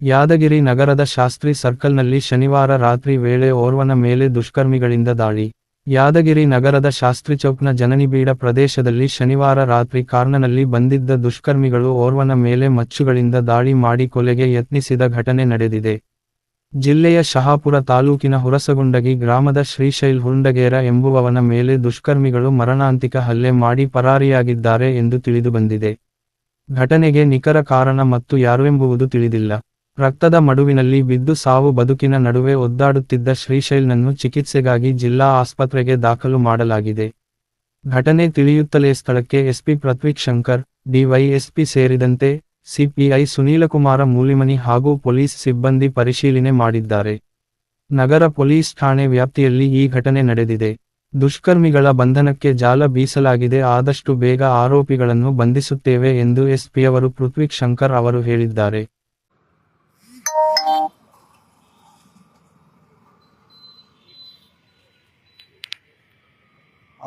ಯಾದಗಿರಿ ನಗರದ ಶಾಸ್ತ್ರಿ ಸರ್ಕಲ್ನಲ್ಲಿ ಶನಿವಾರ ರಾತ್ರಿ ವೇಳೆ ಓರ್ವನ ಮೇಲೆ ದುಷ್ಕರ್ಮಿಗಳಿಂದ ದಾಳಿ. ಯಾದಗಿರಿ ನಗರದ ಶಾಸ್ತ್ರಿ ಚೌಕ್ನ ಜನನಿಬೀಡ ಪ್ರದೇಶದಲ್ಲಿ ಶನಿವಾರ ರಾತ್ರಿ ಕಾರ್ನನಲ್ಲಿ ಬಂದಿದ್ದ ದುಷ್ಕರ್ಮಿಗಳು ಓರ್ವನ ಮೇಲೆ ಮಚ್ಚುಗಳಿಂದ ದಾಳಿ ಮಾಡಿ ಕೊಲೆಗೆ ಯತ್ನಿಸಿದ ಘಟನೆ ನಡೆದಿದೆ. ಜಿಲ್ಲೆಯ ಶಹಾಪುರ ತಾಲೂಕಿನ ಹುರಸಗುಂಡಗಿ ಗ್ರಾಮದ ಶ್ರೀಶೈಲ್ ಹುಂಡಗೇರ ಎಂಬುವವನ ಮೇಲೆ ದುಷ್ಕರ್ಮಿಗಳು ಮರಣಾಂತಿಕ ಹಲ್ಲೆ ಮಾಡಿ ಪರಾರಿಯಾಗಿದ್ದಾರೆ ಎಂದು ತಿಳಿದುಬಂದಿದೆ. ಘಟನೆಗೆ ನಿಖರ ಕಾರಣ ಮತ್ತು ಯಾರೆಂಬುವುದು ತಿಳಿದಿಲ್ಲ. ರಕ್ತದ ಮಡುವಿನಲ್ಲಿ ಬಿದ್ದು ಸಾವು ಬದುಕಿನ ನಡುವೆ ಒದ್ದಾಡುತ್ತಿದ್ದ ಶ್ರೀಶೈಲ್ನನ್ನು ಚಿಕಿತ್ಸೆಗಾಗಿ ಜಿಲ್ಲಾ ಆಸ್ಪತ್ರೆಗೆ ದಾಖಲು ಮಾಡಲಾಗಿದೆ. ಘಟನೆ ತಿಳಿಯುತ್ತಲೇ ಸ್ಥಳಕ್ಕೆ ಎಸ್ಪಿ ಪೃಥ್ವಿಕ್ ಶಂಕರ್, ಡಿವೈಎಸ್ಪಿ ಸೇರಿದಂತೆ ಸಿಪಿಐ ಸುನೀಲಕುಮಾರ ಮೂಲಿಮನಿ ಹಾಗೂ ಪೊಲೀಸ್ ಸಿಬ್ಬಂದಿ ಪರಿಶೀಲನೆ ಮಾಡಿದ್ದಾರೆ. ನಗರ ಪೊಲೀಸ್ ಠಾಣೆ ವ್ಯಾಪ್ತಿಯಲ್ಲಿ ಈ ಘಟನೆ ನಡೆದಿದೆ. ದುಷ್ಕರ್ಮಿಗಳ ಬಂಧನಕ್ಕೆ ಜಾಲ ಬೀಸಲಾಗಿದೆ, ಆದಷ್ಟು ಬೇಗ ಆರೋಪಿಗಳನ್ನು ಬಂಧಿಸುತ್ತೇವೆ ಎಂದು ಎಸ್ಪಿಯವರು ಪೃಥ್ವಿಕ್ ಶಂಕರ್ ಅವರು ಹೇಳಿದ್ದಾರೆ.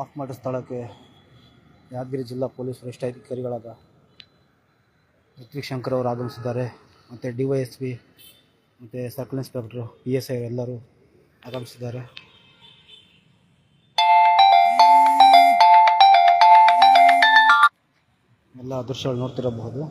ಆಫ್ ಮಾಡಿದ ಸ್ಥಳಕ್ಕೆ ಯಾದಗಿರಿ ಜಿಲ್ಲಾ ಪೊಲೀಸ್ ವರಿಷ್ಠಾಧಿಕಾರಿಗಳಾದ ಋತ್ವಿಕ್ ಶಂಕರ್ ಅವರು ಆಗಮಿಸಿದ್ದಾರೆ. ಮತ್ತು ಡಿ ವೈ ಎಸ್ ಪಿ, ಮತ್ತು circle inspector, P S I ಎಲ್ಲರೂ ಆಗಮಿಸಿದ್ದಾರೆ. ಎಲ್ಲ ದೃಶ್ಯಗಳು ನೋಡ್ತಿರಬಹುದು.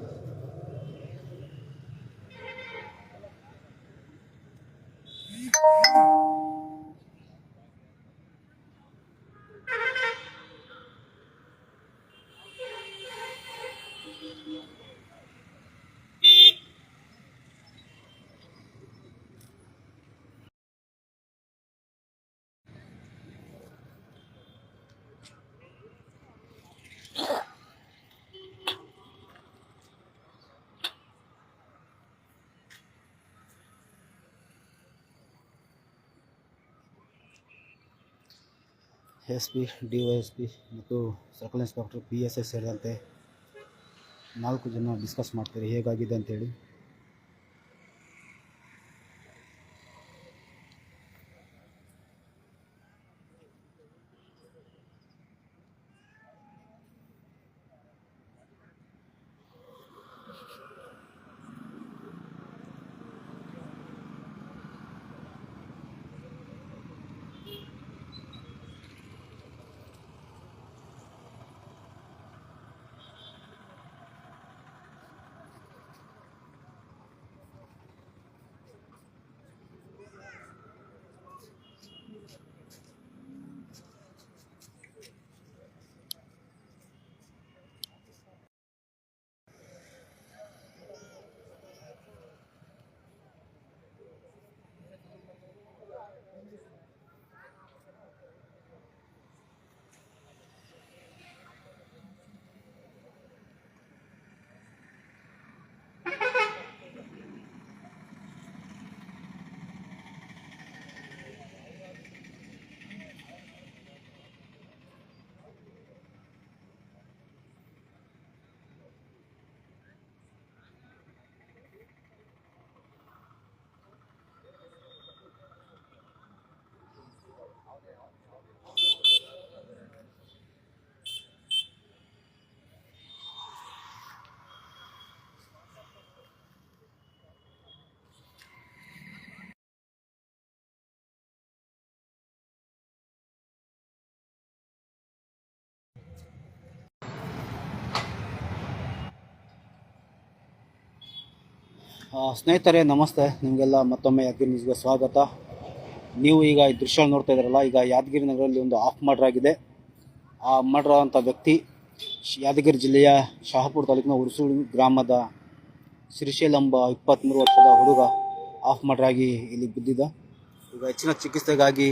S P, D O S P ಮತ್ತು circle inspector P S I ಸೇರಿದಂತೆ ನಾಲ್ಕು ಜನ ಡಿಸ್ಕಸ್ ಮಾಡ್ತಾರೆ ಹೇಗಾಗಿದೆ ಅಂತೇಳಿ ಆ, ಸ್ನೇಹಿತರೆ, ನಮಸ್ತೆ. ನಿಮಗೆಲ್ಲ ಮತ್ತೊಮ್ಮೆ ಯಾದಗಿರಿ ನ್ಯೂಸ್ಗೆ ಸ್ವಾಗತ. ನೀವು ಈಗ ಈ ದೃಶ್ಯ ನೋಡ್ತಾ ಇದ್ದೀರಲ್ಲ ಈಗ ಯಾದಗಿರಿ ನಗರದಲ್ಲಿ ಒಂದು ಆಫ್ ಮರ್ಡರ್ ಆಗಿದೆ. ಆ ಮರ್ಡರ್ ಆದಂಥ ವ್ಯಕ್ತಿ ಯಾದಗಿರಿ ಜಿಲ್ಲೆಯ ಶಹಾಪುರ ತಾಲೂಕಿನ ಉರ್ಸುಳಿ ಗ್ರಾಮದ ಶ್ರೀಶೈಲ್ ಎಂಬ ಇಪ್ಪತ್ತ್ಮೂರು ವರ್ಷದ ಹುಡುಗ ಆಫ್ ಮರ್ಡರ್ ಆಗಿ ಇಲ್ಲಿ ಬಿದ್ದಿದ್ದ. ಈಗ ಹೆಚ್ಚಿನ ಚಿಕಿತ್ಸೆಗಾಗಿ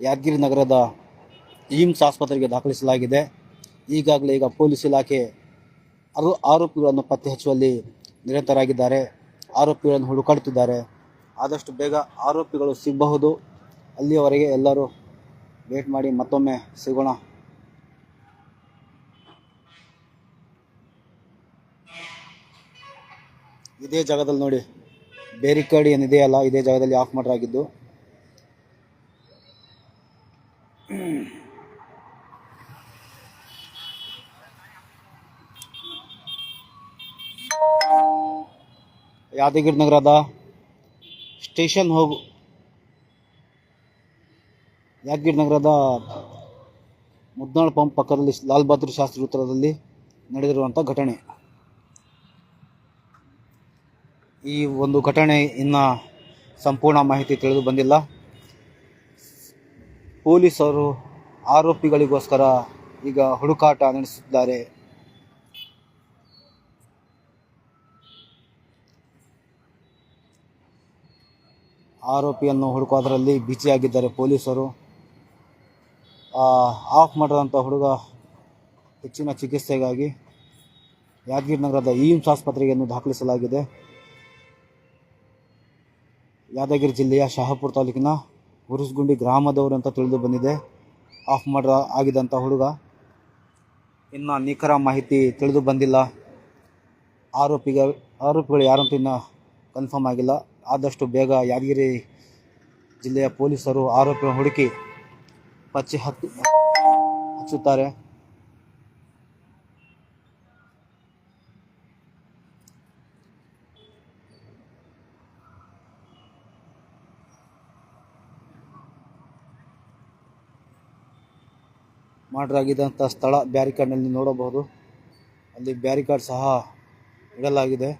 ಯಾದಗಿರಿ ನಗರದ ಏಮ್ಸ್ ಆಸ್ಪತ್ರೆಗೆ ದಾಖಲಿಸಲಾಗಿದೆ. ಈಗಾಗಲೇ ಈಗ ಪೊಲೀಸ್ ಇಲಾಖೆ ಆರೋಪಿಗಳನ್ನು ಪತ್ತೆ ಹಚ್ಚುವಲ್ಲಿ ನಿರತರಾಗಿದ್ದಾರೆ. ಆರೋಪಿಗಳನ್ನು ಹುಡುಕಾಡುತ್ತಿದ್ದಾರೆ. ಆದಷ್ಟು ಬೇಗ ಆರೋಪಿಗಳು ಸಿಗಬಹುದು. ಅಲ್ಲಿಯವರೆಗೆ ಎಲ್ಲರೂ ವೇಟ್ ಮಾಡಿ ಮತ್ತೊಮ್ಮೆ ಸಿಗೋಣ. ಇದೇ ಜಾಗದಲ್ಲಿ ನೋಡಿ ಬೇರಿಕೇಡ್ ಏನಿದೆಯಲ್ಲ, ಇದೇ ಜಾಗದಲ್ಲಿ ಆಫ್ ಮಾಡಲಾಗಿದ್ದು ಯಾದಗಿರಿ ನಗರದ ಸ್ಟೇಷನ್ ಹೋಗು ಯಾದಗಿರಿ ನಗರದ ಮುದ್ನಾಳ್ ಪಂಪ್ ಪಕ್ಕದಲ್ಲಿ ಲಾಲ್ ಬಹದ್ದೂರ್ ಶಾಸ್ತ್ರಿ ಉತ್ತರದಲ್ಲಿ ನಡೆದಿರುವಂಥ ಘಟನೆ. ಈ ಒಂದು ಘಟನೆ ಇನ್ನ ಸಂಪೂರ್ಣ ಮಾಹಿತಿ ತಿಳಿದು ಬಂದಿಲ್ಲ. ಪೊಲೀಸರು ಆರೋಪಿಗಳಿಗೋಸ್ಕರ ಈಗ ಹುಡುಕಾಟ ನಡೆಸುತ್ತಿದ್ದಾರೆ. ಆರೋಪಿಯನ್ನು ಹುಡುಕೋದರಲ್ಲಿ ಬ್ಯುಸಿಯಾಗಿದ್ದಾರೆ ಪೊಲೀಸರು. ಆಫ್ ಮಾಡಿದಂಥ ಹುಡುಗ ಹೆಚ್ಚಿನ ಚಿಕಿತ್ಸೆಗಾಗಿ ಯಾದಗಿರಿ ನಗರದ ಏಮ್ಸ್ ಆಸ್ಪತ್ರೆಯನ್ನು ದಾಖಲಿಸಲಾಗಿದೆ. ಯಾದಗಿರಿ ಜಿಲ್ಲೆಯ ಶಹಾಪುರ ತಾಲೂಕಿನ ಹುರುಸ್ಗುಂಡಿ ಗ್ರಾಮದವರು ಅಂತ ತಿಳಿದು ಬಂದಿದೆ. ಆಫ್ ಮಾಡ್ರ ಆಗಿದ್ದಂಥ ಹುಡುಗ. ಇನ್ನು ನಿಖರ ಮಾಹಿತಿ ತಿಳಿದು ಬಂದಿಲ್ಲ. ಆರೋಪಿಗಳು ಆರೋಪಿಗಳು ಯಾರಂತೂ ಇನ್ನು ಕನ್ಫರ್ಮ್ ಆಗಿಲ್ಲ. ಆದಷ್ಟು ಬೇಗ ಯಾದಗಿರಿ ಜಿಲ್ಲೆಯ ಪೊಲೀಸರು ಆರೋಪಿಗಳನ್ನು ಹುಡುಕಿ ಪಚ್ಚಿ ಹತ್ತು ಹಚ್ಚುತ್ತಾರೆ. ಮಾಡಲಾಗಿದ್ದಂಥ ಸ್ಥಳ ಬ್ಯಾರಿಕಾಡ್ನಲ್ಲಿ ನೋಡಬಹುದು. ಅಲ್ಲಿ ಬ್ಯಾರಿಕಾಡ್ ಸಹ ಇಡಲಾಗಿದೆ.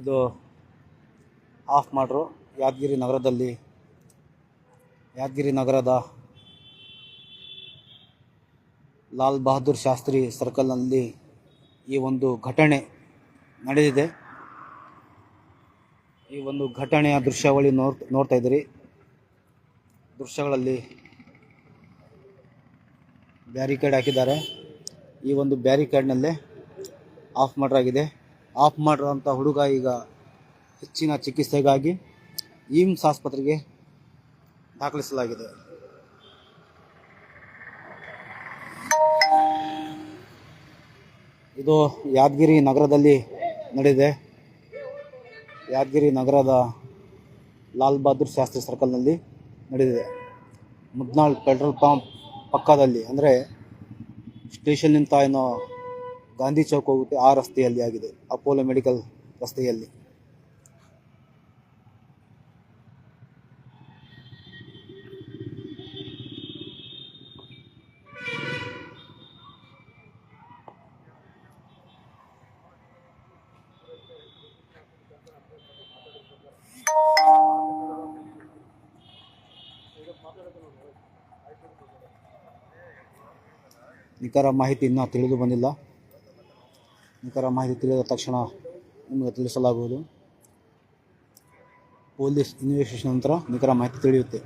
ಇದು ಆಫ್ ಮಾಡ್ರು. ಯಾದಗಿರಿ ನಗರದಲ್ಲಿ, ಯಾದಗಿರಿ ನಗರದ ಲಾಲ್ ಬಹದ್ದೂರ್ ಶಾಸ್ತ್ರಿ ಸರ್ಕಲ್ನಲ್ಲಿ ಈ ಒಂದು ಘಟನೆ ನಡೆದಿದೆ. ಈ ಒಂದು ಘಟನೆಯ ದೃಶ್ಯಾವಳಿ ನೋಡ್, ನೋಡ್ತಾ ಇದ್ದೀರಿ. ದೃಶ್ಯಗಳಲ್ಲಿ ಬ್ಯಾರಿಕೇಡ್ ಹಾಕಿದ್ದಾರೆ. ಈ ಒಂದು ಬ್ಯಾರಿಕೇಡ್ನಲ್ಲೇ ಆಫ್ ಮಾಡಲಾಗಿದೆ ಆಫ್ ಮಾಡಿರೋಂಥ ಹುಡುಗ ಈಗ ಹೆಚ್ಚಿನ ಚಿಕಿತ್ಸೆಗಾಗಿ ಏಮ್ಸ್ ಆಸ್ಪತ್ರೆಗೆ ದಾಖಲಿಸಲಾಗಿದೆ. ಇದು ಯಾದಗಿರಿ ನಗರದಲ್ಲಿ ನಡೆದಿದೆ. ಯಾದಗಿರಿ ನಗರದ ಲಾಲ್ ಬಹದ್ದೂರ್ ಶಾಸ್ತ್ರಿ ಸರ್ಕಲ್ನಲ್ಲಿ ನಡೆದಿದೆ. ಮುದ್ನಾಳ್ ಪೆಟ್ರೋಲ್ ಪಂಪ್ ಪಕ್ಕದಲ್ಲಿ ಅಂದರೆ ಸ್ಟೇಷನ್ನಿಂದ ಏನೋ ಗಾಂಧಿ ಚೌಕ್ ಹೋಗುತ್ತೆ ಆ ರಸ್ತೆಯಲ್ಲಿ ಆಗಿದೆ ಅಪೋಲೋ ಮೆಡಿಕಲ್ ರಸ್ತೆಯಲ್ಲಿ. ನಿಖರ ಮಾಹಿತಿ ಇನ್ನೂ ತಿಳಿದು ಬಂದಿಲ್ಲ. ನಿಖರ ಮಾಹಿತಿ ತಿಳಿದ ತಕ್ಷಣ ನಿಮಗೆ ತಿಳಿಸಲಾಗುವುದು. ಪೊಲೀಸ್ ಇನ್ವೆಸ್ಟಿಗೇಷನ್ ನಂತರ ನಿಖರ ಮಾಹಿತಿ ತಿಳಿಯುತ್ತೆ.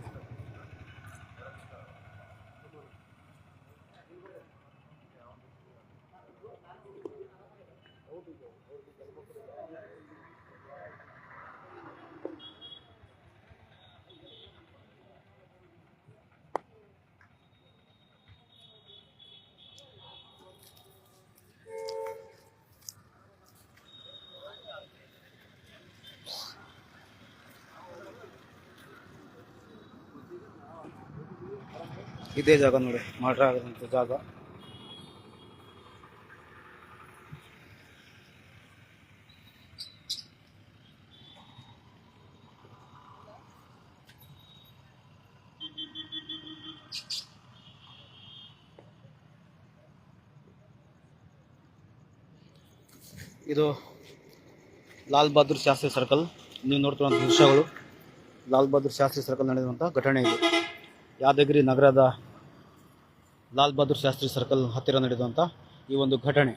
ಇದೇ ಜಾಗ ನೋಡಿ ಮರ್ಡರ್ ಆಗದಂತ ಜಾಗ. ಇದು ಲಾಲ್ ಬಹದ್ದೂರ್ ಶಾಸ್ತ್ರಿ ಸರ್ಕಲ್. ನೀವು ನೋಡ್ತಿರುವಂಥ ದೃಶ್ಯಗಳು. ಲಾಲ್ ಬಹದ್ದೂರ್ ಶಾಸ್ತ್ರಿ ಸರ್ಕಲ್ ನಡೆದಂತಹ ಘಟನೆ ಇದು. ಯಾದಗಿರಿ ನಗರದ ಲಾಲ್ ಬಹದ್ದೂರ್ ಶಾಸ್ತ್ರಿ ಸರ್ಕಲ್ ಹತ್ತಿರ ನಡೆದಂಥ ಈ ಒಂದು ಘಟನೆ.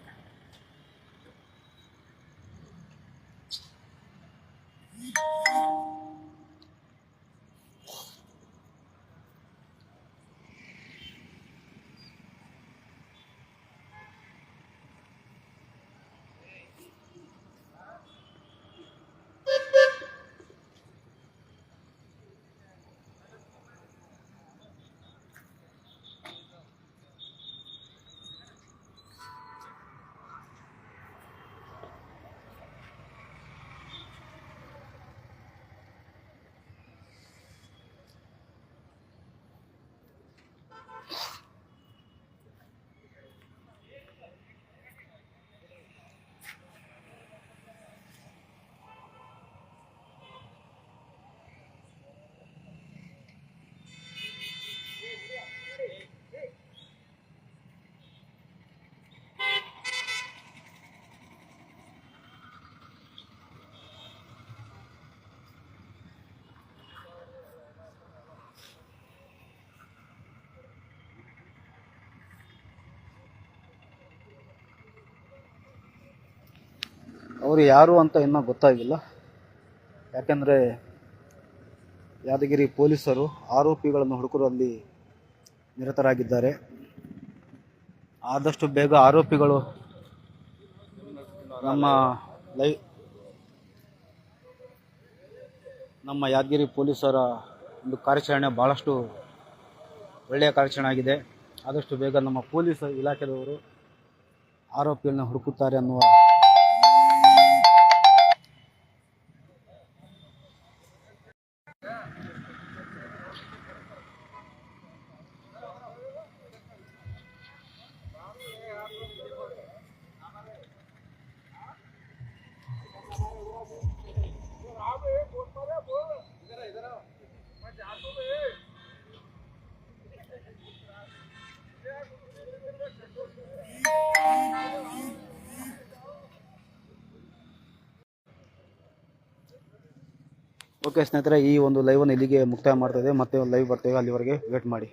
ಅವರು ಯಾರು ಅಂತ ಇನ್ನೂ ಗೊತ್ತಾಗಿಲ್ಲ. ಯಾಕೆಂದರೆ ಯಾದಗಿರಿ ಪೊಲೀಸರು ಆರೋಪಿಗಳನ್ನು ಹುಡುಕುವಲ್ಲಿ ನಿರತರಾಗಿದ್ದಾರೆ. ಆದಷ್ಟು ಬೇಗ ಆರೋಪಿಗಳು ನಮ್ಮ ಲೈ ನಮ್ಮ ಯಾದಗಿರಿ ಪೊಲೀಸರ ಒಂದು ಕಾರ್ಯಾಚರಣೆ ಭಾಳಷ್ಟು ಒಳ್ಳೆಯ ಕಾರ್ಯಾಚರಣೆ ಆಗಿದೆ. ಆದಷ್ಟು ಬೇಗ ನಮ್ಮ ಪೊಲೀಸ್ ಇಲಾಖೆದವರು ಆರೋಪಿಗಳನ್ನ ಹುಡುಕುತ್ತಾರೆ ಅನ್ನುವ ಓಕೆ ಸ್ನೇಹಿತರೆ, ಈ ಒಂದು ಲೈವನ್ನು ಇಲ್ಲಿಗೆ ಮುಕ್ತಾಯ ಮಾಡ್ತಾ ಇದೆ ಮತ್ತೆ ಒಂದು ಲೈವ್ ಬರ್ತೇವೆ ಅಲ್ಲಿವರೆಗೆ ವೇಟ್ ಮಾಡಿ.